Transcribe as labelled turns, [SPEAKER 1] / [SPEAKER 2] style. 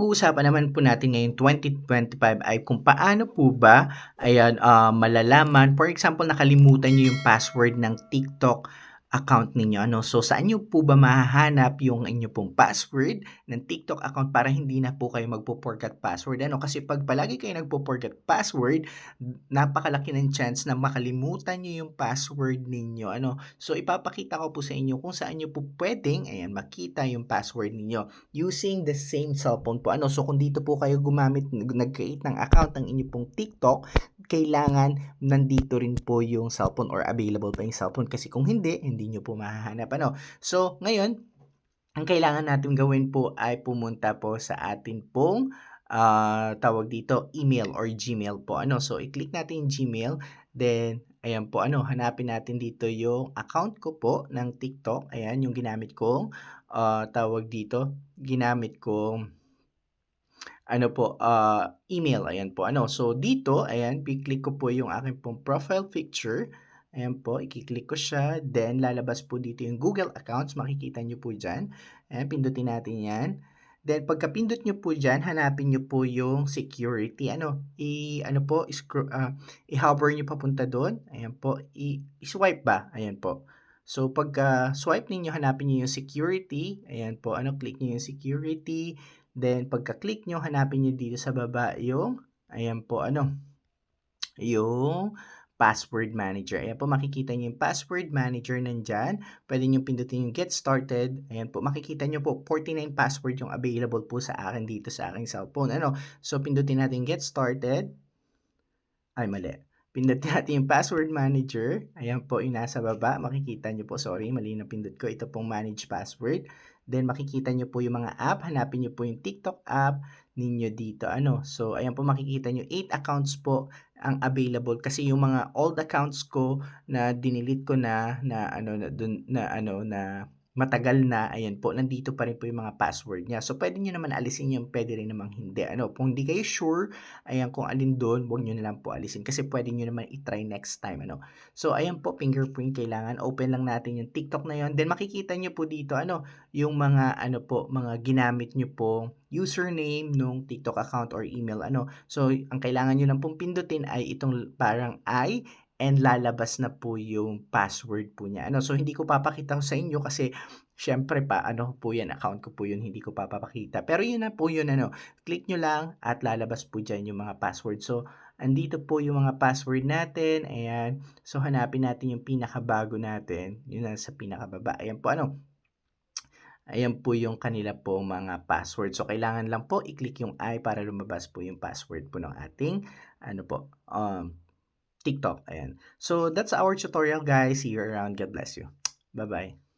[SPEAKER 1] pag-uusapan naman po natin ngayon 2025 ay kung paano po ba ayan ah, malalaman for example nakalimutan niyo yung password ng TikTok account ninyo ano? So saan niyo po ba mahahanap yung inyo pong password ng TikTok account para hindi na po kayo magpo-forget password ano? Kasi pag palagi kayo nagpo-forget password napakalaki ng chance na makalimutan niyo yung password ninyo ano? So ipapakita ko po sa inyo kung saan niyo po pwedeng ayan makita yung password ninyo using the same cellphone po. Ano, so kung dito po kayo gumamit, nag-create ng account ng inyo pong TikTok, kailangan nandito rin po yung cellphone or available pa yung cellphone kasi kung hindi, hindi nyo po mahahanap. Ano? So, ngayon, ang kailangan natin gawin po ay pumunta po sa atin pong ah, tawag dito, email or Gmail po. Ano? So, i-click natin yung Gmail. Then, ayan po, ano, hanapin natin dito yung account ko po ng TikTok. Ayan, yung ginamit kong ah, tawag dito, ginamit kong ano po, ah, email. Ayan po, ano. So, dito, ayan, i-click ko po yung aking pong profile picture. Ayan po, i-click ko siya. Then, lalabas po dito yung Google accounts. Makikita nyo po dyan. Ayan, pindutin natin yan. Then, pagkapindot nyo po dyan, hanapin nyo po yung security. Ano, i, ano po, ah, i-hover nyo papunta doon. Ayan po, i-swipe ba? Ayan po. So, pagka swipe ninyo, hanapin nyo yung security. Ayan po, ano, click nyo yung security. Then, pagka-click nyo, hanapin nyo dito sa baba yung, ayan po, ano, yung password manager. Ayan po, makikita nyo yung password manager nandyan. Pwede nyo pindutin yung get started. Ayan po, makikita nyo po, 49 password yung available po sa akin dito sa aking cellphone. Ano? So, pindutin natin get started. Ay, mali. Pindutin natin yung password manager. Ayan po, yung nasa baba. Makikita nyo po, sorry, mali na pindot ko. Ito pong manage password. Then, makikita nyo po yung mga app. Hanapin nyo po yung TikTok app ninyo dito. Ano? So, ayan po, makikita nyo, 8 accounts po ang available kasi yung mga old accounts ko na dinelete ko na na ano na dun, na ano na matagal na ayan po nandito pa rin po yung mga password niya. So pwede niyo naman alisin yung pwede rin namang hindi. Ano kung hindi kayo sure ayan kung alin doon wag niyo na lang po alisin kasi pwede niyo naman i-try next time ano. So ayan po fingerprint kailangan. Open lang natin yung TikTok na yon then makikita niyo po dito ano yung mga ano po mga ginamit niyo po username nung TikTok account or email ano. So, ang kailangan nyo lang pong pindutin ay itong parang I and lalabas na po yung password po niya. Ano, so hindi ko papakita sa inyo kasi syempre pa ano po yan, account ko po yun, hindi ko papapakita. Pero yun na po yun ano, click nyo lang at lalabas po dyan yung mga password. So, andito po yung mga password natin. Ayan. So, hanapin natin yung pinakabago natin. Yun na sa pinakababa. Ayan po ano, Ayan po yung kanila po mga password. So, kailangan lang po i-click yung I para lumabas po yung password po ng ating ano po, um, TikTok. Ayan. So, that's our tutorial guys. See you around. God bless you. Bye-bye.